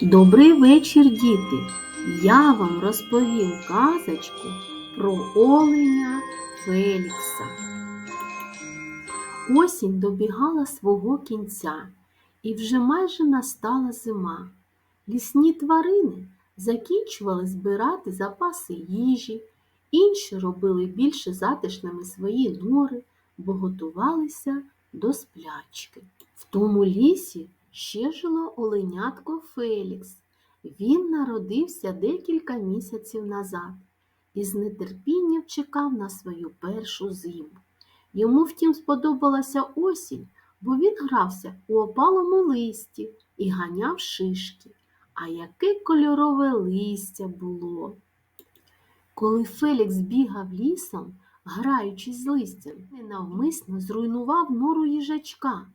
Добрий вечір, діти! Я вам розповім казочку про оленя Фелікса. Осінь добігала свого кінця, і вже майже настала зима. Лісні тварини закінчували збирати запаси їжі, інші робили більше затишними свої нори, бо готувалися до сплячки. В тому лісі ще жило оленятко Фелікс. Він народився декілька місяців назад і з нетерпінням чекав на свою першу зиму. Йому, втім, сподобалася осінь, бо він грався у опалому листі і ганяв шишки. А яке кольорове листя було. Коли Фелікс бігав лісом, граючись з листям, ненавмисно зруйнував нору їжачка.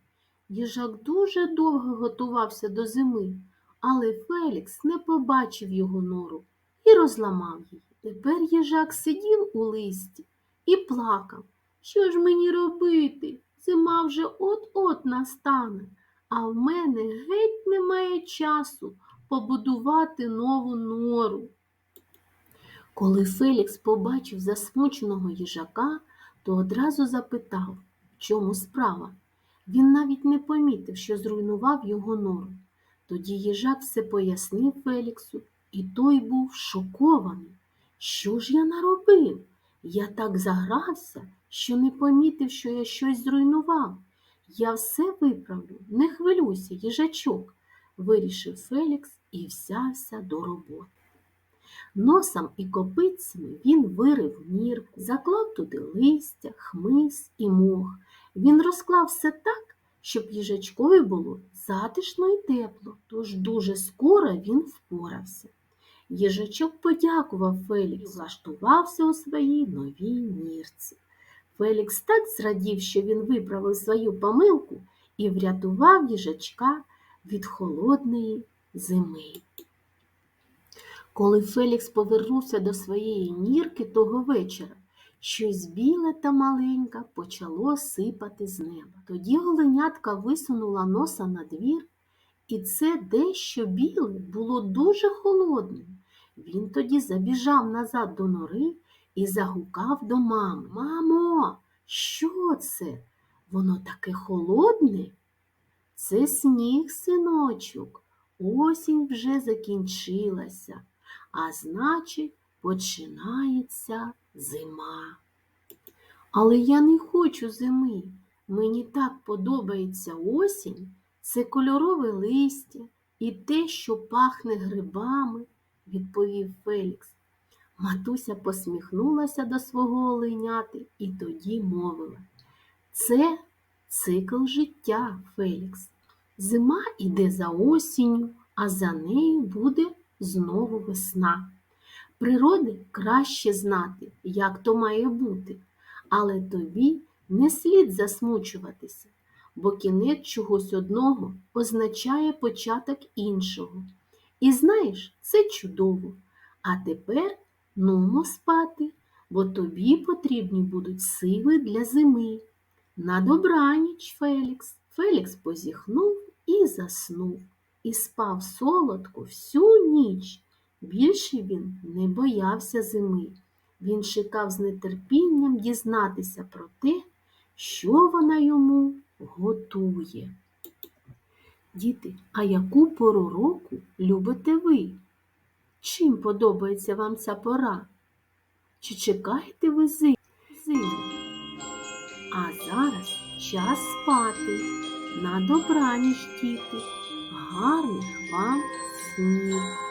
Їжак дуже довго готувався до зими, але Фелікс не побачив його нору і розламав її. Тепер їжак сидів у листі і плакав. Що ж мені робити? Зима вже от-от настане, а в мене геть немає часу побудувати нову нору. Коли Фелікс побачив засмученого їжака, то одразу запитав, в чому справа. Він навіть не помітив, що зруйнував його нору. Тоді їжак все пояснив Феліксу, і той був шокований. Що ж я наробив? Я так загрався, що не помітив, що я щось зруйнував. Я все виправлю, не хвилюйся, їжачок, вирішив Фелікс і взявся до роботи. Носом і копицями він вирив нірку, заклав туди листя, хмиз і мох. Він розклав все так, щоб їжачкові було затишно і тепло, тож дуже скоро він впорався. Їжачок подякував Феліксу, влаштувався у своїй новій нірці. Фелікс так зрадів, що він виправив свою помилку і врятував їжачка від холодної зими. Коли Фелікс повернувся до своєї нірки того вечора, щось біле та маленьке почало сипати з неба. Тоді оленятка висунула носа на двір, і це дещо біле було дуже холодним. Він тоді забіжав назад до нори і загукав до мами. Мамо, що це? Воно таке холодне? Це сніг, синочок. Осінь вже закінчилася, а значить, починається зима. Але я не хочу зими. Мені так подобається осінь, це кольорове листя і те, що пахне грибами, відповів Фелікс. Матуся посміхнулася до свого оленяти і тоді мовила. Це цикл життя, Фелікс. Зима іде за осінню, а за нею буде знову весна. Природи краще знати, як то має бути, але тобі не слід засмучуватися, бо кінець чогось одного означає початок іншого. І знаєш, це чудово. А тепер нумо спати, бо тобі потрібні будуть сили для зими. На добраніч, Фелікс. Фелікс позіхнув і заснув, і спав солодко всю ніч. Більше він не боявся зими. Він чекав з нетерпінням дізнатися про те, що вона йому готує. Діти, а яку пору року любите ви? Чим подобається вам ця пора? Чи чекаєте ви зи- зиму? А зараз час спати. На добраніч, діти. Гарних вам снів.